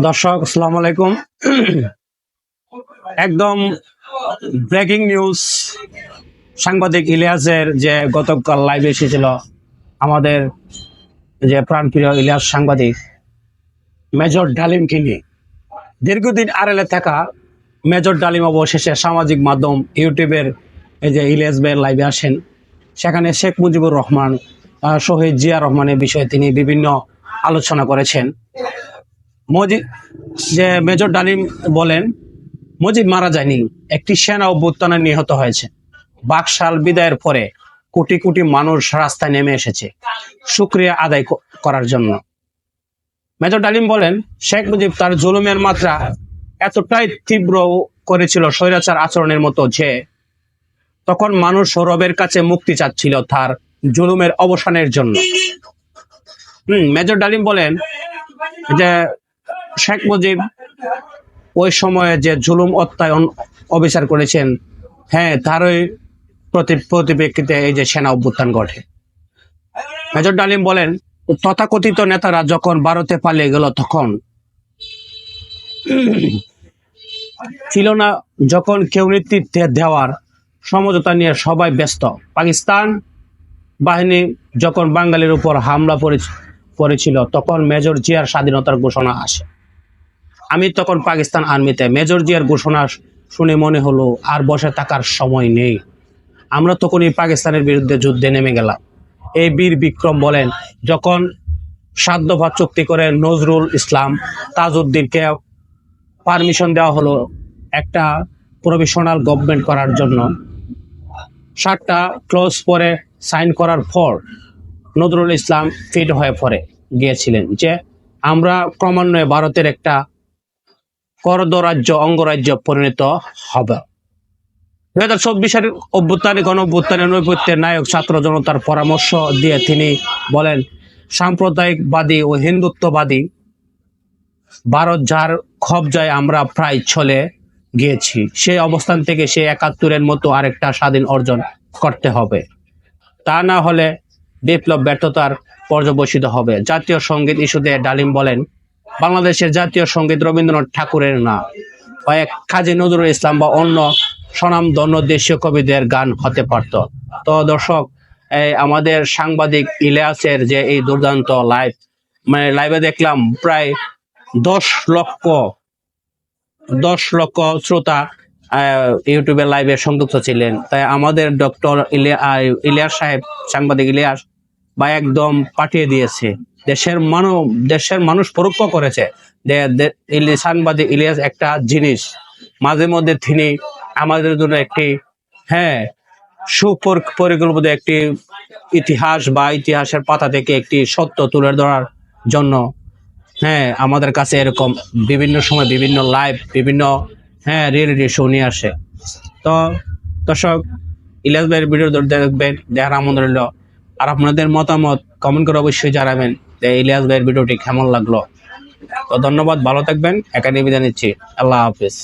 দর্শক, আসসালামু আলাইকুম। একদম ব্রেকিং নিউজ সাংবাদিক ইলিয়াসের যে গতকাল লাইভে এসেছিল আমাদের যে প্রাণপ্রিয় ইলিয়াস সাংবাদিক, মেজর ডালিমকে নিয়ে দীর্ঘদিন আড়ালে থাকা মেজর ডালিম অবশেষে সামাজিক মাধ্যম ইউটিউবের এই যে ইলিয়াস ভাইয়ের লাইভে আসেন। সেখানে শেখ মুজিবুর রহমান শহীদ জিয়া রহমানের বিষয়ে তিনি বিভিন্ন আলোচনা করেছেন। মজিদ, যে মেজর ডালিম বলেন, মজিদ মারা যায়নি। একটি সেনা অভ্যুত্থানে নিহত হয়েছে। বাকশাল বিদায়ের পরে কোটি কোটি মানুষ রাস্তায় নেমে এসেছে সুক্রিয়া আদায় করার জন্য। মেজর ডালিম বলেন, শেখ মুজিব তার জুলুমের মাত্রা এতটাই তীব্র করেছিল স্বৈরাচার আচরণের মতো যে তখন মানুষ সৌরভের কাছে মুক্তি চাচ্ছিল তার জুলুমের অবসানের জন্য। হম, মেজর ডালিম বলেন যে শেখ মুজিব ওই সময়ে যে জুলুম অত্যায়ন অবিচার করেছেন হ্যাঁ তারই প্রতি প্রতিপ্রেক্ষিতে এই যে সেনা অভ্যুত্থান ঘটে। মেজর ডালিম বলেন, তথাকথিত নেতারা যখন ভারতে পালিয়ে গেল তখন ছিল না যখন কেউ নেতৃত্বে দেওয়ার সমঝোতা নিয়ে সবাই ব্যস্ত। পাকিস্তান বাহিনী যখন বাঙালির উপর হামলা পড়েছিল, তখন মেজর জিয়ার স্বাধীনতার ঘোষণা আসে। আমি তখন পাকিস্তান আর্মিতে মেজর জিয়ার ঘোষণা শুনে মনে হলো, আর বসে থাকার সময় নেই। আমরা তখনই পাকিস্তানের বিরুদ্ধে যুদ্ধে নেমে গেলাম। এই বীর বিক্রম বলেন, যখন সাধ্যভা চুক্তি করে নজরুল ইসলাম তাজউদ্দিনকে পারমিশন দেওয়া হলো একটা প্রভিশনাল গভর্নমেন্ট করার জন্য, সাতটা ক্লোজ পরে সাইন করার পর নজরুল ইসলাম ফিট হয়ে পড়ে গিয়েছিলেন যে, আমরা ক্রমান্বয়ে ভারতের একটা করদরাজ্য অঙ্গরাজ্য পরিণত হবে। দুই হাজার চব্বিশের অভ্যুত্থানে গণ অভ্যুত্থানের নৈপত্যের নায়ক, ছাত্র জনতার পরামর্শ দিয়ে তিনি বলেন, সাম্প্রদায়িকবাদী ও হিন্দুত্ববাদী ভারত যার কবজায় আমরা প্রায় চলে গিয়েছি, সেই অবস্থান থেকে সে একাত্তরের মতো আরেকটা স্বাধীন অর্জন করতে হবে। তা না হলে বিপ্লব ব্যর্থতার পর্যবসিত হবে। জাতীয় সংগীত ইস্যুতে ডালিম বলেন বাংলাদেশের জাতীয় সংগীত রবীন্দ্রনাথ ঠাকুরের না। এক কাজী নজরুল ইসলাম বা অন্য স্বনামধন্য দেশীয় কবিদের গান হতে পারত। তো দর্শক আমাদের সাংবাদিক ইলিয়াসের যে এই দুর্দান্ত লাইভ মানে লাইভে দেখলাম প্রায় দশ লক্ষ দশ লক্ষ শ্রোতা আহ, ইউটিউবের লাইভে সংযুক্ত ছিলেন। তাই আমাদের ডক্টর ইলিয়াস সাহেব সাংবাদিক ইলিয়াস বা একদম পাঠিয়ে দিয়েছে। দেশের মানব, দেশের মানুষ পরোক্ষ করেছে। সাংবাদিক ইলিয়াস একটা জিনিস। মাঝে মধ্যে তিনি আমাদের জন্য একটি হ্যাঁ সুপরিকল্পিত একটি ইতিহাস বা ইতিহাসের পাতা থেকে একটি সত্য তুলে ধরার জন্য হ্যাঁ আমাদের কাছে এরকম বিভিন্ন সময় বিভিন্ন লাইভ বিভিন্ন হ্যাঁ রিয়েলিটি শো নিয়ে আসে। তো, দর্শক, ইলিয়াস ভাইয়ের ভিডিও দেখবেন, দেখার আমন্ত্রণ আর আপনাদের মতামত কমেন্ট করে অবশ্যই জানাবেন। ইলিয়াস ভাইয়ের ভিডিওটি কেমন লাগল? তো ধন্যবাদ ভালো থাকবেন। একাডেমি জানিচ্ছি আল্লাহ হাফিজ।